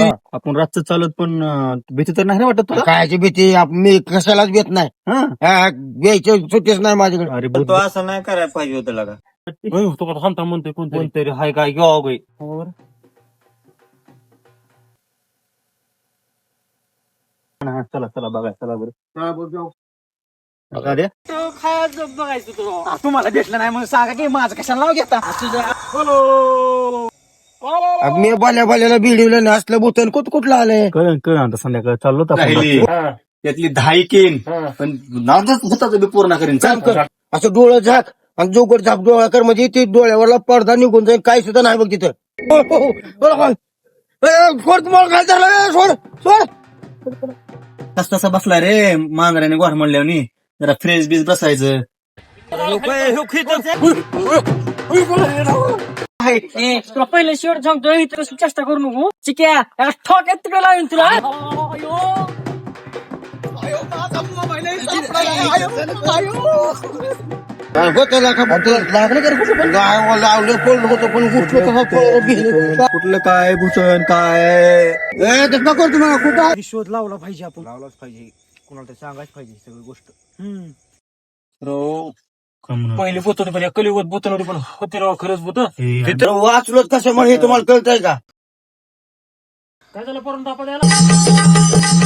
हा. आपण रातचं चालत पण अं, भीती तर नाही ना वाटत तुला? कायची भीती? आप- मी कशालाच भेट नाही. हा? हा, घ्यायची सुट्टीच नाही माझ्याकडे. अरे पण तो असं नाही करायला पाहिजे होतं लगा. तो का थांबता म्हणतोय कोणतरी. कोणतरी हाय काय घेऊ गाई चला चला बघा चला बरं. अरे तुम्हाला भेटलं नाही म्हणून सांगा की माझं कशाला नाव घेता? मी बाल्या बाल्याला बिडवलं ना असलं बुतन कुठ कुठलं आलंय कळ कळ आता संध्याकाळ चाललो होतो आपण राहिली. बघतो. त्यातली दहाई केन पण नावच होता बी पूर्ण करीन काम कर असं डोळं झाक आणि जोगड झाक डोळा कर म्हणजे ते डोळ्यावरला पडदा निघून जाईल काही सुद्धा नाही बघ तिथं हो, हो, हो. बोला, बोला. ए, सोड तुम्हाला काय धरलं ए, सोड सोड तस तसा बसला रे मांजराने गोर म्हणल्यावर जरा फ्रेश बीज बसायचं तुला पहिले शेवट सांगतो चेष्टा करू नको. चिक्या याला ठोक्यात तिकडे लावीन तुला. कुठलं काय भूषण काय? तुम्हाला कुठं शोध लावला पाहिजे आपण. लावलाच पाहिजे. कोणाला सांगायच पाहिजे सगळी गोष्ट. पहिले बोत होते पण कलिवत बोत नव्हती पण होते राव खरंच बोत. तिथं वाचलोच कशामुळे हे तुम्हाला कळतंय का? काय झालं परंतु आपण याला